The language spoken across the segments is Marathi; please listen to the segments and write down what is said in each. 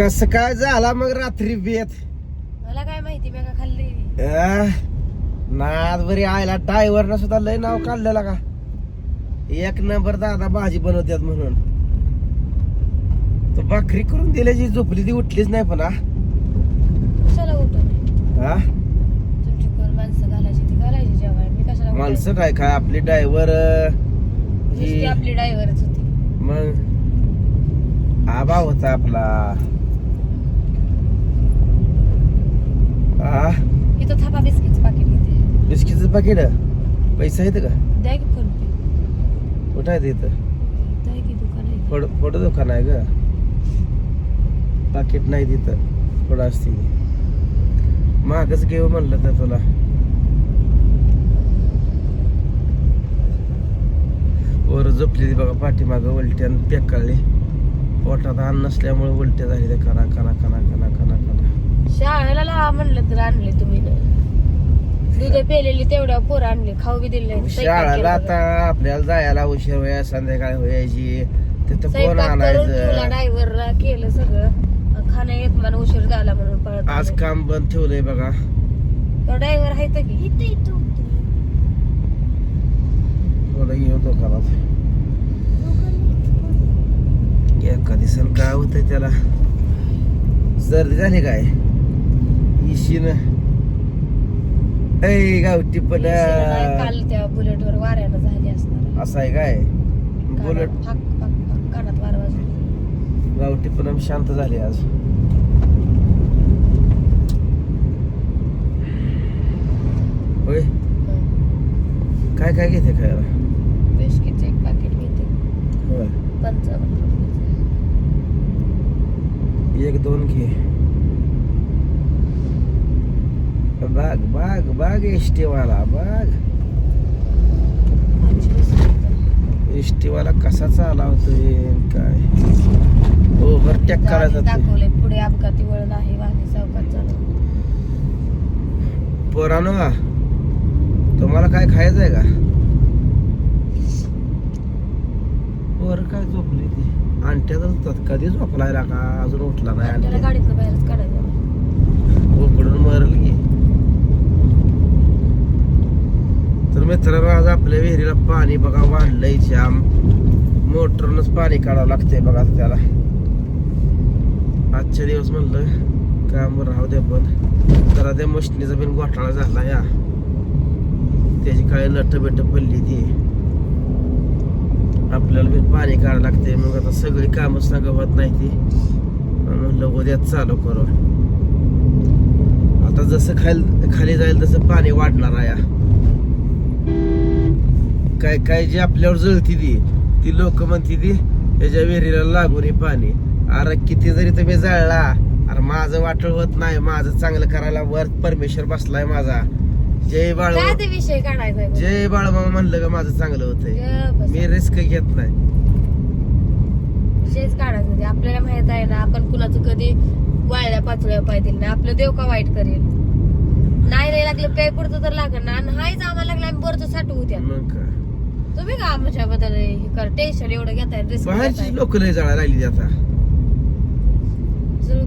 कसं काय झाला मग रात्री बेत? मला काय माहिती मी का खाल्ली अं, नाद बरी आयला. टायवर सुद्धा लय नाव काढलेला का? एक नंबर दादा भाजी बनवतात म्हणून. तो भाकरी करून दिल्याची झोपली ती उठलीच नाही पण हा? कशाला उठवते हा? तुमची कोण माणसं घालायची ती घालायची जेव्हा मी कशाला माणसं काय काय आपली ड्रायव्हर आपली ड्रायव्हरच होती. मग? आबा होता आपला. हा? इथं थापा बिस्किटचं पाकिट घेते बिस्किटचं पाकिट? पैसा येतं का? द्या की फोन पे. कुठं आहे ते इथं द्या की दुकान आहे. फोड फोटो दुकान आहे ग पाकिट नाही तिथं. थोडं असते मागच घेऊ म्हणलं तर तुला. वर झोपलेली बघा पाठीमाग उलट्यान पेकाळली. पोटात अन्न नसल्यामुळे उलट्या झालेल्या कना कना कना कना कना कना शाळेला लावा म्हणलं तर आणले तुम्ही. दूध पेलेली तेवढ्या पोरं आणले खाऊ बी दिले शाळेला आता आपल्याला जायला उशीर व्हाय संध्याकाळी व्हायची तिथं तुला आणायचं? ड्रायव्हरला केलं सगळं. खाणं येत मला उशीर झाला म्हणून पळत आज काम बंद ठेवलंय बघा. ड्रायव्हर आहे तर की इथं इथं थोडं येऊ दुकानात एका दिवसानं काय होतंय त्याला? सर्दी झाली काय? इशीन ऐ गावठी पण काल त्या बुलेटवर वाऱ्यानं झाली असणार. असं आहे काय? बुलेट फाक फाक फाक कानात वार वाजली. गावठी पण शांत झाली आज. होय? काय काय घेते खायला? बिस्किटचं एक पाकिट घेते. होय. पंचावन्न रुपयाचं. एक दोन घे. बाग बाग बाग एसटी वाला बाग आमची बिस्किटं. एसटी वाला कसा चालवतोय काय ओव्हरटेक करायचा पुढे अपघाती वळण आहे वाहने चौकात चालू पोरानो तुम्हाला काय खायचं आहे का? पोर काय झोपली ती? आणट्यातच होतात कधी झोपलाय का? अजून उठला नाही त्याला आणट्या गाडीतलं बाहेरच काढायचं. उकडून मरल. की तर मित्रांनो आज आपल्या विहिरीला पाणी बघा वाढलंय जाम. मोटरनच पाणी काढावं लागतंय बघा आता त्याला. आजच्या दिवस म्हणलं काम राहू दे पण. जरा त्या मशनीचा बिन घोटाळा झाला या. त्याची काय नट बिट पडली ती. आपल्याला बिन पाणी काढावं लागते मग आता सगळी कामच सांग होत नाही ती. म्हणलं उद्याच चालू करू. आता जसं खाली खाली जाईल तसं पाणी वाढणार आहे काय काय जी आपल्यावर जळती ती ती लोक म्हणती ती त्याच्या विहिरीला लागून हे पाणी. अरे किती जरी तुम्ही जळला अरे माझं वाटळ होत नाही माझं चांगलं करायला वर परमेश्वर बसलाय माझा. जय बाळ. काय ते विषय काढायचा आहे? जय बाळमामा म्हणलं का माझं चांगलं होतंय. बस. मी रिस्क घेत नाही. विषयच काढायचा नाही. आपल्याला माहीत आहे ना आपण कुणाचं कधी वाळल्या पाचव्या पाय दिलं नाही. आपलं देव का वाईट करेल? नाही नाही लागलं पे पुरतं तर लागलं ना आणि हायच आम्हाला लागलं आम्ही बरं साठवू द्या. मग काय? तुम्ही का आमच्या बद्दल हे कर? टेन्शन एवढं घेताय रिस्क बाहेरची लोक लय जळायला लागली आता. जळू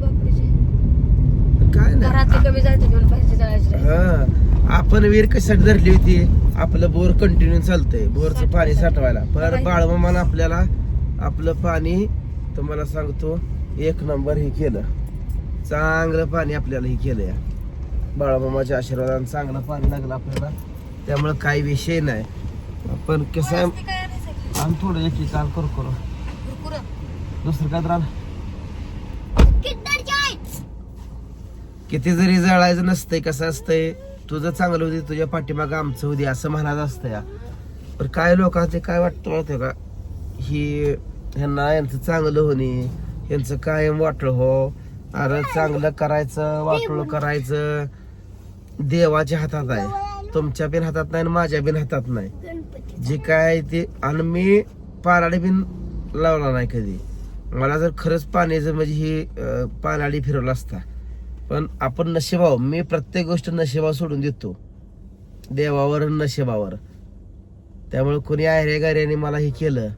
काय घरातले नाही कमी जायचं घेऊन पाहिजे जळायचे. हा आपण विहीर कशासाठी धरली होती? आपलं बोर कंटिन्यू चालतंय बोरचं पाणी साठवायला. पण बाळमामान आपल्याला आपलं पाणी तुम्हाला सांगतो एक नंबर हे केलं. चांगलं पाणी आपल्याला हे केलं या बाळमामाच्या आशीर्वादाने चांगलं पाणी लागलं आपल्याला. त्यामुळे काही विषय नाही. आपण कसं आहे आम्ही थोडं एक एक काल करू करू. दुसरं काय तर. किती जरी जळायचं नसतंय कसं असतंय तुझं चांगलं होती तुझ्या पाठीमागं आमचं होती असं म्हणायचं असतं या. पण काय लोकांचे काय वाटतं माहितीये का? ही ह्यांना यांचं चांगलं होणे यांचं कायम वाटलं हो. अरे चांगलं करायचं वाटलं करायचं. देवाच्या हातात आहे. तुमच्या बिन हातात नाही आणि माझ्या बिन हातात नाही. जे काय ते आणि मी पानाडी बिन लावला नाही कधी. मला जर खरंच पाण्याचं म्हणजे ही पानाडी फिरवला असता. पण आपण नशिबाव मी प्रत्येक गोष्ट नशिबावर सोडून देतो. देवावर नशिबावर. त्यामुळे कोणी आयऱ्या गाऱ्याने मला हे केलं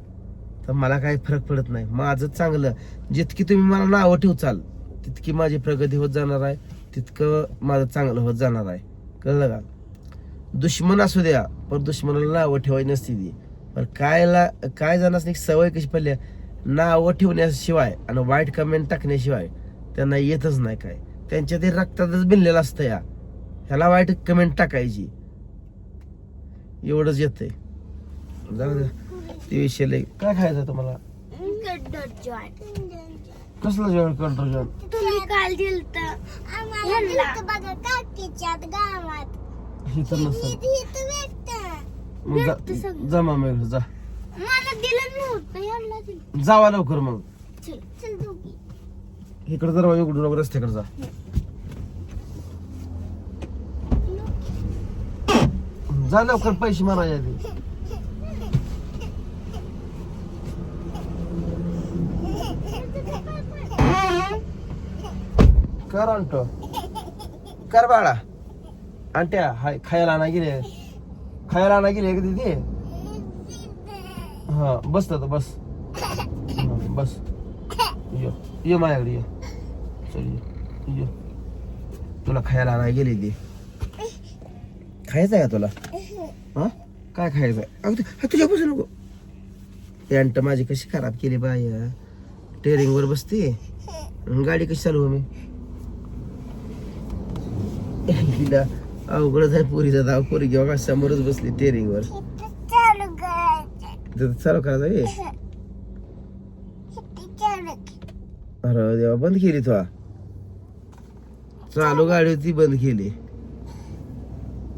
तर मला काही फरक पडत नाही. माझं चांगलं. जितकी तुम्ही मला नावं ठेवचाल तितकी माझी प्रगती होत जाणार आहे. तितकं माझं चांगलं होत जाणार आहे. कळलं का? दुश्मन असू द्या पण दुश्मनाला नावं ठेवायची नसती ती. पण कायला काय जणांनी सवय कशी पडली नावं ठेवण्याशिवाय आणि वाईट कमेंट टाकण्याशिवाय त्यांना येतच नाही काय. त्यांच्या ते रक्तातच भिनलेलं असतं या. ह्याला वाईट कमेंट टाकायची. एवढंच येतंय. ते विषय लय काय खायचं तुम्हाला? कसलं जेवण कंट्रोल जेवण? तुम्ही काल दिलत. बघा गावात. इथं भेटत मग जा- मामा इकडे, जा. जावा लवकर मग. इकडे दरवाजा उघडून नको रस्त्याकडे जा. जा लवकर पैसे मारायचे आधी. कर आणतो कर बाळा. आणत्या हाय खायला आणा गेले. खायला आणा गेले का तिथे हा बस तर बस. बस. यो ये माझ्याकडे ये. चल ये ये. तुला खायला आणा गेले ती. खायचं आहे का तुला? हा? काय खायचं आहे अगदी हा तुझ्या बसू नको. पॅन्ट माझी कशी खराब केली बाय टेरिंग वर बसते. गाडी कशी चालू मी? अवघडच आहे पुरीचा धाव पुरी घेऊ का समोरच बसली टेरिंग वर. चालू करायचं चालू अरे देवा बंद केली तू चालू गाडी होती बंद केली.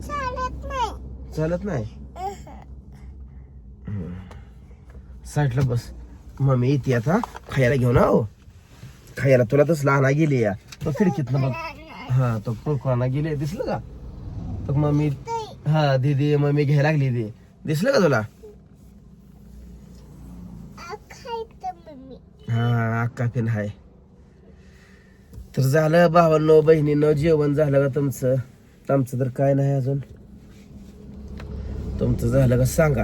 चालत नाही. चालत नाही? साईडला बस. मम्मी येते आता. खायला घेऊन हो खायला तुला तस लहान गेली या. तो खिडकीत बघ. हा तो कुरकुराना गेले. दिसलं का? तो मम्मी हा दीदी मम्मी घ्यायला लागली ती दिसलं का तुला? हा अक्का पिन हाय. तर झालं भावांनो बहिणीनं जेवण झालं का तुमचं? आमचं तर काय नाही अजून. तुमचं झालं का सांगा.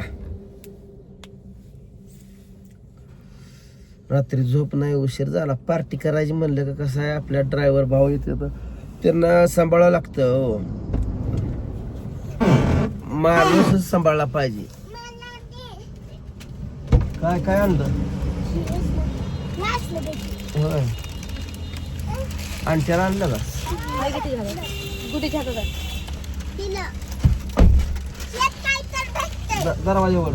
रात्री झोप नाही उशीर झाला. पार्टी करायची म्हणलं का कसं आहे? आपल्या ड्रायव्हर भाऊ येते तर त्यांना सांभाळावं लागतं हो. माणूसच सांभाळला पाहिजे. काय काय आणलं. होय. आणि त्याला आणलं का. द- दरवाजावर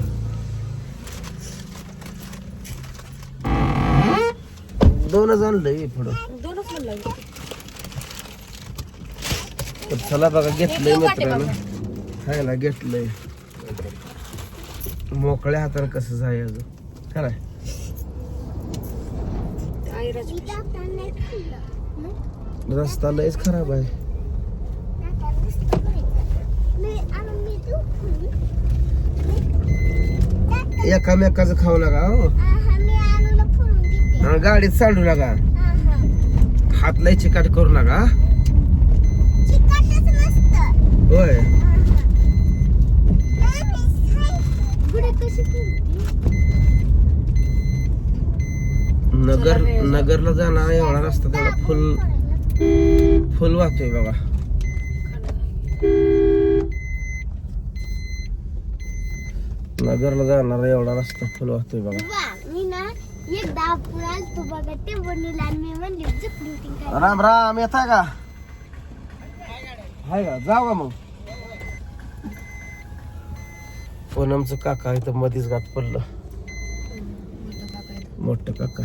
दोनच आणलंय पुढं. दोनच म्हणलं. तर चला बघा घेतलंय मित्रांनो. खायला घेतलंय. मोकळ्या हाताने कसं जाय अजून? खरं? रस्ता लयच खराब आहे. एकामेकाचं खाऊ नका हो. गाडीत चालू नका. हात लय चिकाट करू नका. होय आहा. नाही, हाय. गुढे कशी फोडते? नगर नगरला जाणार एवढा रस्ता तेवढा फुल फुल वाहतोय बघा. नगरला जाणार एवढा रस्ता फुल वाहतोय बघा. वा, मी ना एकदा आपण आलतो बघा ते बनवलं आणि मी म्हणली झोपली होती काय राम राम येत आहे का? हाय का? जाऊ का मग? पूनमचं काका इथं मध्येच गाठ पडलं. मोठं काका.